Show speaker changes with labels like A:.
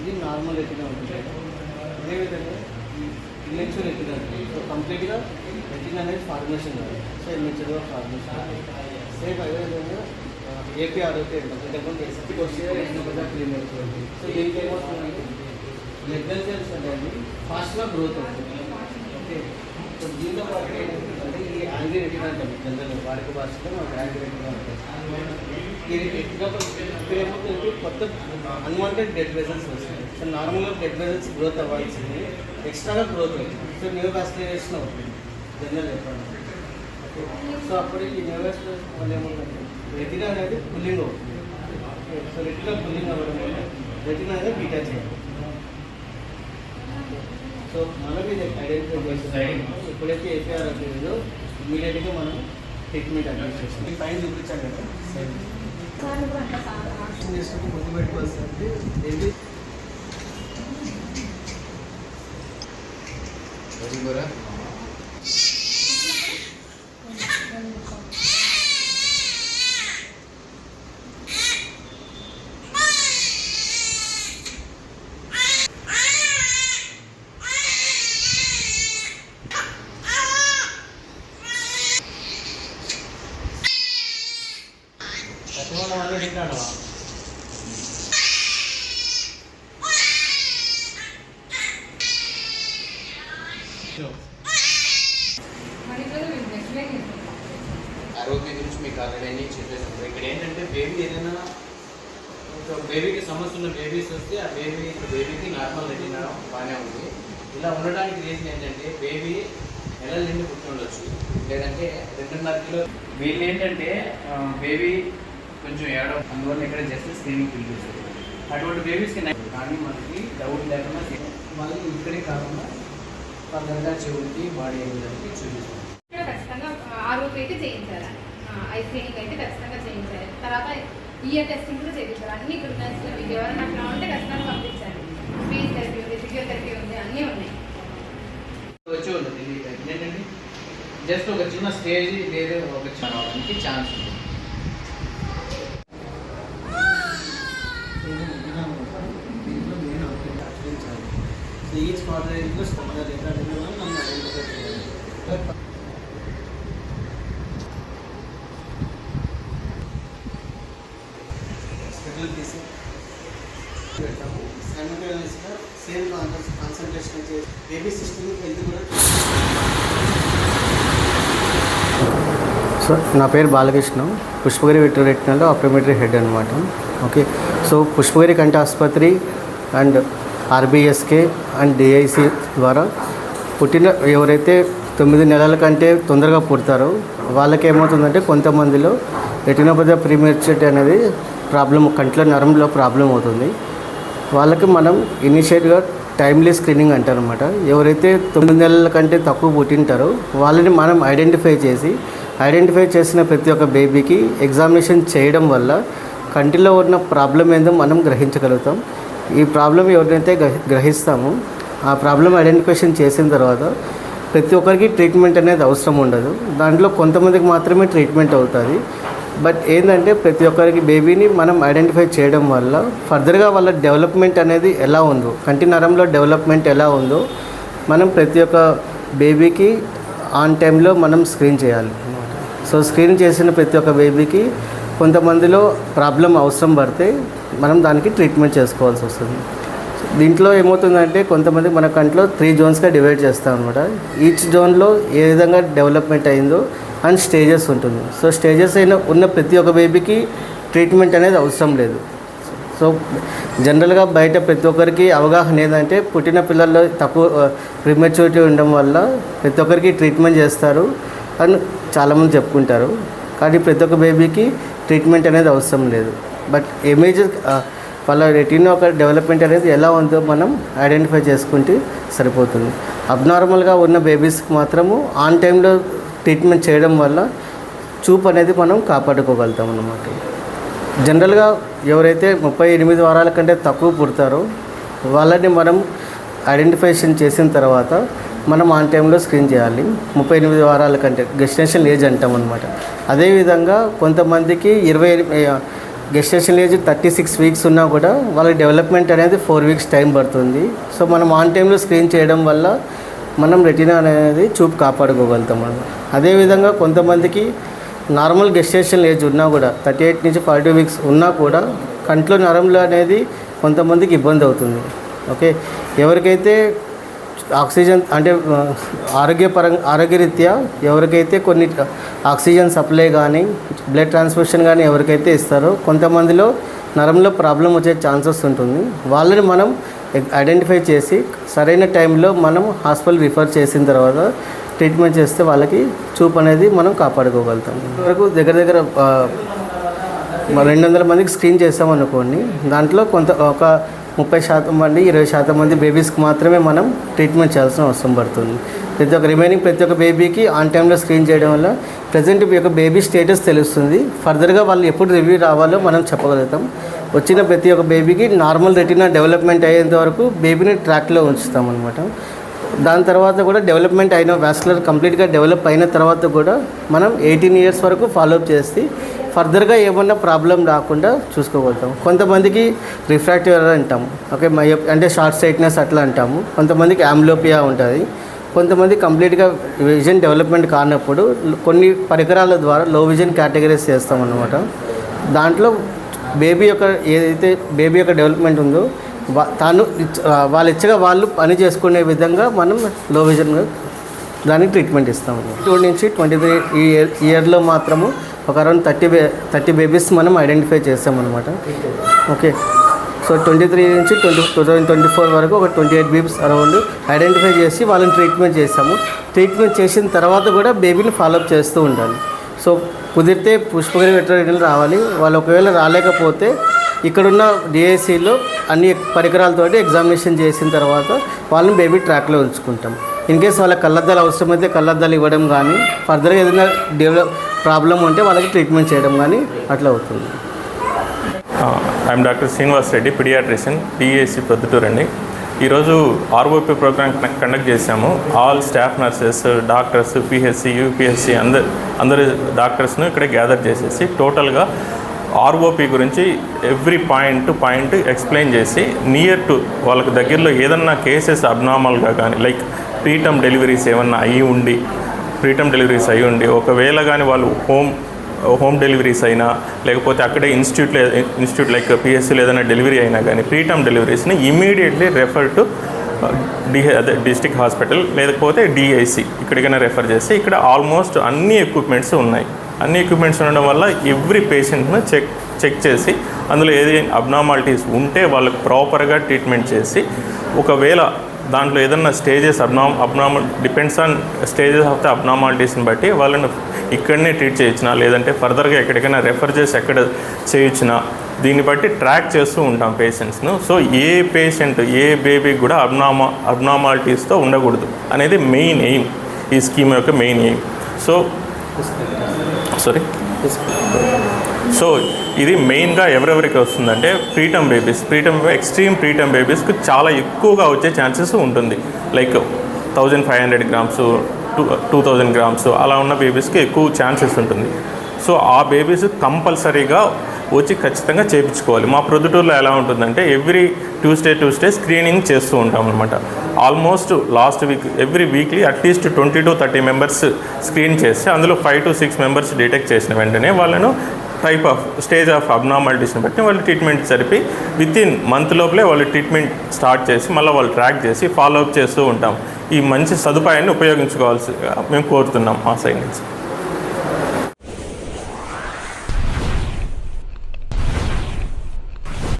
A: ఇది normal retina ఉంటుంది. అదేవిధంగా ఇన్వెన్చువల్ రెటినా ఉంటుంది. సో కంప్లీట్గా రెటినా అనేది ఫార్మేషన్ కాదు సో ఇన్వెన్చువల్గా ఫార్మేషన్ సేమ్ అదేవిధంగా ఏపీఆర్ అయితే ఇంతకుముందు ఎస్పీకి వస్తే రెటినా క్లీన్ అవుతుంది సో దీనికి ఏమవుతుందంటే బ్లడ్ సెల్స్ అనేది ఫాస్ట్గా గ్రోత్ అవుతుంది ఓకే సో దీంతో పాటు ఏంటంటే ఈ యాంగ్రీ రెటినా అంటాం. జనరల్ వాడికి భాషలో మనకు యాంగ్రీ రెటినా ఉంటుంది. కొత్త అన్వాంటెడ్ డెడ్ వెజల్స్ వస్తాయి. సో నార్మల్గా డెడ్ వెజల్స్ గ్రోత్ అవ్వాల్సింది. ఎక్స్ట్రాగా గ్రోత్ అవుతుంది. సో న్యూ వాస్కులరేషన్ అవుతుంది జనరల్ చెప్పండి. సో అప్పుడు ఈ న్యూస్ వల్ల ఏమవుతుంది రెటినా అనేది పుల్లింగ్ అవుతుంది. సో రెటినా పుల్లింగ్ అవ్వడం వల్ల రెటినా అనేది బీటా చేయాలి. సో మనం ఇది ఐడెంటిఫై ఎప్పుడైతే ఏపీఆర్ అవుతుందో ఇమీడియట్గా మనం ట్రీట్మెంట్ అడ్వైస్ చేస్తాం పైన చూపించాం కదా. సైడ్
B: ఆరోగ్యం గురించి మీకు ఆల్రెడీ అన్ని చెప్పేసాను ఇక్కడ ఏంటంటే బేబీ ఏదైనా బేబీకి సమస్య ఉన్న బేబీస్ వస్తే ఆ బేబీ బేబీకి నార్మల్ రెటీనా బాగానే ఉంది ఇలా ఉండడానికి రీజన్ ఏంటంటే బేబీ నెలలు నిండి పుట్టి ఉండొచ్చు లేదంటే రెండున్నర కిలో వీళ్ళు ఏంటంటే బేబీ కొంచెం ఏడవ అందువల్ల ఇక్కడ జస్ట్ స్క్రీనింగ్ పిలిపిస్తారు అటువంటి బేబీస్కి కానీ మనకి డౌట్ లేకుండా మళ్ళీ ఇక్కడే కాకుండా ఫర్దర్గా చెవులకి బాడీ ఏరియాలకి చూపిస్తాం
C: ఇక్కడ ఖచ్చితంగా ఆరోగ్య అయితే చేయించాలి ఐ స్క్రీనింగ్ అయితే ఖచ్చితంగా చేయించాలి తర్వాత ఇయర్ టెస్టింగ్ కూడా చేయించాలి అన్ని ఇక్కడ మీకు ఎవరైనా అట్లా ఉంటే ఖచ్చితంగా పంపించాలి స్పీచ్ థెరపీ ఉంది ఫిజియోథెరపీ ఉంది అన్నీ ఉన్నాయి.
B: వచ్చి ఉంటుంది. ఇది ఏంటంటే జస్ట్ ఒక చిన్న స్టేజ్ లేదా ఒక చిన్న ఛాన్స్ ఉంది
A: దీంట్లో మెయిన్ అవుతుంది ఆచరించాలి సో తీసి పెట్టాము సైమల్టేనియస్గా సేమ్ కాన్సన్ట్రేషన్ చేసి బేబీ సిస్టమ్ హెల్త్ కూడా సో నా పేరు బాలకృష్ణ. పుష్పగిరి వెటరెట్నల్లో ఆప్టోమెట్రీ హెడ్ అనమాట ఓకే సో పుష్పగిరి కంటి ఆసుపత్రి అండ్ ఆర్బీఎస్కే అండ్ డిఐసి ద్వారా పుట్టిన ఎవరైతే తొమ్మిది నెలల కంటే తొందరగా పుడతారో వాళ్ళకి ఏమవుతుందంటే కొంతమందిలో ఎటినోపద ప్రీమెచ్యూరిటీ అనేది ప్రాబ్లం కంట్లో నరంలో ప్రాబ్లం అవుతుంది. వాళ్ళకి మనం ఇనిషియేట్గా టైమ్లీ స్క్రీనింగ్ అంటారనమాట ఎవరైతే తొమ్మిది నెలల కంటే తక్కువ పుట్టింటారో వాళ్ళని మనం ఐడెంటిఫై చేసి ఐడెంటిఫై చేసిన ప్రతి ఒక్క బేబీకి ఎగ్జామినేషన్ చేయడం వల్ల కంటిలో ఉన్న ప్రాబ్లం ఏందో మనం గ్రహించగలుగుతాం. ఈ ప్రాబ్లం ఎవరినైతే గ్రహి- గ్రహిస్తామో ఆ ప్రాబ్లం ఐడెంటిఫికేషన్ చేసిన తర్వాత ప్రతి ఒక్కరికి ట్రీట్మెంట్ అనేది అవసరం ఉండదు. దాంట్లో కొంతమందికి మాత్రమే ట్రీట్మెంట్ అవుతుంది. బట్ ఏంటంటే ప్రతి ఒక్కరికి బేబీని మనం ఐడెంటిఫై చేయడం వల్ల ఫర్దర్గా వాళ్ళ డెవలప్మెంట్ అనేది ఎలా ఉందో కంటి నరంలో డెవలప్మెంట్ ఎలా ఉందో మనం ప్రతి ఒక్క బేబీకి ఆన్ టైంలో మనం స్క్రీన్ చేయాలి. సో స్క్రీన్ చేసిన ప్రతి ఒక్క బేబీకి కొంతమందిలో ప్రాబ్లం అవసరం పడితే మనం దానికి ట్రీట్మెంట్ చేసుకోవాల్సి వస్తుంది. దీంట్లో ఏమవుతుందంటే కొంతమంది మన కంట్లో త్రీ జోన్స్గా డివైడ్ చేస్తాం అనమాట ఈచ్ జోన్లో ఏ విధంగా డెవలప్మెంట్ అయిందో అండ్ స్టేజెస్ ఉంటుంది. సో స్టేజెస్ అయిన ఉన్న ప్రతి ఒక్క బేబీకి ట్రీట్మెంట్ అనేది అవసరం లేదు. సో జనరల్గా బయట ప్రతి ఒక్కరికి అవగాహన ఏంటంటే పుట్టిన పిల్లల్లో తక్కువ ప్రిమెచ్యూరిటీ ఉండడం వల్ల ప్రతి ఒక్కరికి ట్రీట్మెంట్ చేస్తారు అని చాలామంది చెప్పుకుంటారు. కానీ ప్రతి ఒక్క బేబీకి ట్రీట్మెంట్ అనేది అవసరం లేదు. బట్ ఇమేజ్ వాళ్ళ రెటీన్ ఒక డెవలప్మెంట్ అనేది ఎలా ఉందో మనం ఐడెంటిఫై చేసుకుంటే సరిపోతుంది. అబ్నార్మల్గా ఉన్న బేబీస్కి మాత్రము ఆన్ టైంలో ట్రీట్మెంట్ చేయడం వల్ల చూపు అనేది మనం కాపాడుకోగలుగుతాం అన్నమాట. జనరల్గా ఎవరైతే ముప్పై ఎనిమిది వారాల కంటే తక్కువ పుడతారో వాళ్ళని మనం ఐడెంటిఫికేషన్ చేసిన తర్వాత మనం ఆన్ టైంలో స్క్రీన్ చేయాలి. ముప్పై ఎనిమిది వారాల కంటే గెస్టినేషన్ ఏజ్ అంటాం అనమాట అదేవిధంగా కొంతమందికి ఇరవై gestation age thirty six weeks ఉన్నా కూడా వాళ్ళ డెవలప్మెంట్ అనేది ఫోర్ వీక్స్ టైం పడుతుంది. సో మనం ఆన్ టైంలో స్క్రీన్ చేయడం వల్ల మనం రెటీనా అనేది చూపు కాపాడుకోగలుగుతాం మనం. అదేవిధంగా కొంతమందికి నార్మల్ గెస్టేషన్ ఏజ్ ఉన్నా కూడా థర్టీ ఎయిట్ నుంచి ఫార్టీ వీక్స్ ఉన్నా కూడా కంట్లో నరంలో అనేది కొంతమందికి ఇబ్బంది అవుతుంది. ఓకే ఎవరికైతే ఆక్సిజన్ అంటే ఆరోగ్యపరం ఆరోగ్యపరంగా ఆరోగ్యరీత్యా ఎవరికైతే కొన్ని ఆక్సిజన్ సప్లై కానీ బ్లడ్ ట్రాన్స్ఫ్యూషన్ కానీ ఎవరికైతే ఇస్తారో కొంతమందిలో నరంలో ప్రాబ్లం వచ్చే ఛాన్సెస్ ఉంటుంది. వాళ్ళని మనం ఐడెంటిఫై చేసి సరైన టైంలో మనం హాస్పిటల్ రిఫర్ చేసిన తర్వాత ట్రీట్మెంట్ చేస్తే వాళ్ళకి చూపు అనేది మనం కాపాడుకోగలుగుతాం. వరకు దగ్గర దగ్గర రెండు వందల మందికి స్క్రీన్ చేసామనుకోండి దాంట్లో కొంత ఒక ముప్పై శాతం మంది ఇరవై శాతం మంది బేబీస్కి మాత్రమే మనం ట్రీట్మెంట్ చేయాల్సిన అవసరం పడుతుంది. ప్రతి ఒక్క రిమైనింగ్ ప్రతి ఒక్క బేబీకి ఆన్ టైంలో స్క్రీన్ చేయడం వల్ల ప్రజెంట్ యొక్క బేబీ స్టేటస్ తెలుస్తుంది. ఫర్దర్గా వాళ్ళు ఎప్పుడు రివ్యూ రావాలో మనం చెప్పగలుగుతాం. వచ్చిన ప్రతి ఒక్క బేబీకి నార్మల్ రెటీనా డెవలప్మెంట్ అయ్యేంత వరకు బేబీని ట్రాక్లో ఉంచుతాం అనమాట దాని తర్వాత కూడా డెవలప్మెంట్ అయిన వ్యాస్కులర్ కంప్లీట్గా డెవలప్ అయిన తర్వాత కూడా మనం ఎయిటీన్ ఇయర్స్ వరకు ఫాలోఅప్ చేసి ఫర్దర్గా ఏమన్నా ప్రాబ్లం రాకుండా చూసుకోగలుగుతాం. కొంతమందికి రిఫ్రాక్టివ్ ఎర్రర్ అంటాం ఓకే మై అంటే షార్ట్ సైట్నెస్ అట్లా అంటాము. కొంతమందికి ఆమ్లోపియా ఉంటుంది. కొంతమంది కంప్లీట్గా విజన్ డెవలప్మెంట్ కానప్పుడు కొన్ని పరికరాల ద్వారా లో విజన్ కేటగిరీస్ చేస్తాం అన్నమాట దాంట్లో బేబీ యొక్క ఏదైతే బేబీ యొక్క డెవలప్మెంట్ ఉందో తాను వాళ్ళు ఇచ్చగా వాళ్ళు పని చేసుకునే విధంగా మనం లో విజన్గా దానికి ట్రీట్మెంట్ ఇస్తాము టూ నుంచి ట్వంటీ త్రీ ఈ ఇయర్ ఇయర్లో మాత్రము ఒక అరౌండ్ థర్టీ బే థర్టీ బేబీస్ మనం ఐడెంటిఫై చేసామన్నమాట. ఓకే సో ట్వంటీ త్రీ నుంచి twenty two thousand twenty four వరకు ఒక twenty eight babies around identify చేసి వాళ్ళని ట్రీట్మెంట్ చేస్తాము ట్రీట్మెంట్ చేసిన తర్వాత కూడా బేబీని ఫాలోఅప్ చేస్తూ ఉండాలి. సో కుదిరితే పుష్పగిరి వెటరీనరీలు రావాలి. వాళ్ళు ఒకవేళ రాలేకపోతే ఇక్కడున్న డిఐసిలో అన్ని పరికరాలతోటి ఎగ్జామినేషన్ చేసిన తర్వాత వాళ్ళని బేబీ ట్రాక్లో ఉంచుకుంటాం. ఇన్ కేస్ వాళ్ళ కళ్ళద్దాలు అవసరమైతే కళ్ళద్దాలు ఇవ్వడం కానీ ఫర్దర్గా ఏదైనా డెవలప్ ప్రాబ్లం ఉంటే వాళ్ళకి ట్రీట్మెంట్ చేయడం కానీ అట్లా అవుతుంది.
D: I'm doctor Srinivas Reddy paediatrician DAC Proddatur అండి. ఈరోజు ఆర్ఓపి ప్రోగ్రామ్ కండక్ట్ చేశాము. All staff nurses doctors PHC UPSC అందరు అందరు డాక్టర్స్ను ఇక్కడ గ్యాదర్ చేసేసి టోటల్గా ఆర్ఓపి గురించి every point to point explain చేసి నియర్ టు వాళ్ళకి దగ్గరలో ఏదన్నా కేసెస్ అబ్నార్మల్గా కానీ లైక్ ప్రీటమ్ డెలివరీస్ ఏమన్నా అయ్యి ఉండి ప్రీటమ్ డెలివరీస్ అయ్యి ఉండి ఒకవేళ కానీ వాళ్ళు హోమ్ హోమ్ డెలివరీస్ అయినా లేకపోతే అక్కడే ఇన్స్టిట్యూట్లో ఇన్స్టిట్యూట్ లైక్ పిఎస్సీలో ఏదైనా డెలివరీ అయినా కానీ ప్రీటమ్ డెలివరీస్ని ఇమీడియట్లీ రెఫర్ టు డి అదే డిస్టిక్ హాస్పిటల్ లేకపోతే డిఐసి ఇక్కడికైనా రెఫర్ చేస్తే ఇక్కడ ఆల్మోస్ట్ అన్ని ఎక్విప్మెంట్స్ ఉన్నాయి. అన్ని ఎక్విప్మెంట్స్ ఉండడం వల్ల ఎవ్రీ పేషెంట్ను చెక్ చెక్ చేసి అందులో ఏది అబ్నార్మాలిటీస్ ఉంటే వాళ్ళకి ప్రాపర్గా ట్రీట్మెంట్ చేసి ఒకవేళ దాంట్లో ఏదన్నా stages అబ్నామ్ abnormal depends on stages of the అబ్నార్మాలిటీస్ని బట్టి వాళ్ళని ఇక్కడనే ట్రీట్ చేయించినా లేదంటే ఫర్దర్గా ఎక్కడికైనా రెఫర్ చేసి ఎక్కడ చేయించినా దీన్ని బట్టి ట్రాక్ చేస్తూ ఉంటాం పేషెంట్స్ను so a patient a baby కూడా అబ్నామా అబ్నార్మాలిటీస్తో ఉండకూడదు. అనేది మెయిన్ ఎయిమ్ ఈ స్కీమ్ యొక్క main aim so sorry so ఇది మెయిన్గా ఎవరెవరికి వస్తుందంటే preterm babies preterm extreme preterm బేబీస్కి చాలా ఎక్కువగా వచ్చే ఛాన్సెస్ ఉంటుంది. Like thousand five hundred grams two two thousand grams అలా ఉన్న బేబీస్కి ఎక్కువ ఛాన్సెస్ ఉంటుంది. సో ఆ బేబీస్ కంపల్సరీగా వచ్చి ఖచ్చితంగా చేయించుకోవాలి. మా ప్రొద్దుటూరులో ఎలా ఉంటుందంటే ఎవ్రీ ట్యూస్డే ట్యూస్డే స్క్రీనింగ్ చేస్తూ ఉంటాం అనమాట almost last week every weekly at least twenty to thirty members screen చేస్తే అందులో five to six members detect చేసిన వెంటనే వాళ్ళను టైప్ ఆఫ్ స్టేజ్ ఆఫ్ అబ్నార్మాలిటీస్ని బట్టి వాళ్ళు ట్రీట్మెంట్ జరిపి విత్ ఇన్ మంత్ లోపలే వాళ్ళు ట్రీట్మెంట్ స్టార్ట్ చేసి మళ్ళీ వాళ్ళు ట్రాక్ చేసి ఫాలో అప్ చేస్తూ ఉంటాం. ఈ మంచి సదుపాయాన్ని ఉపయోగించుకోవాల్సి మేము కోరుతున్నాం మా సైడ్ నుంచి.